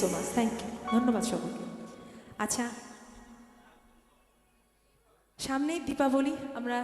so much thank you ধন্যবাদ সকলকে আচ্ছা সামনেই দীপাবলি আমরা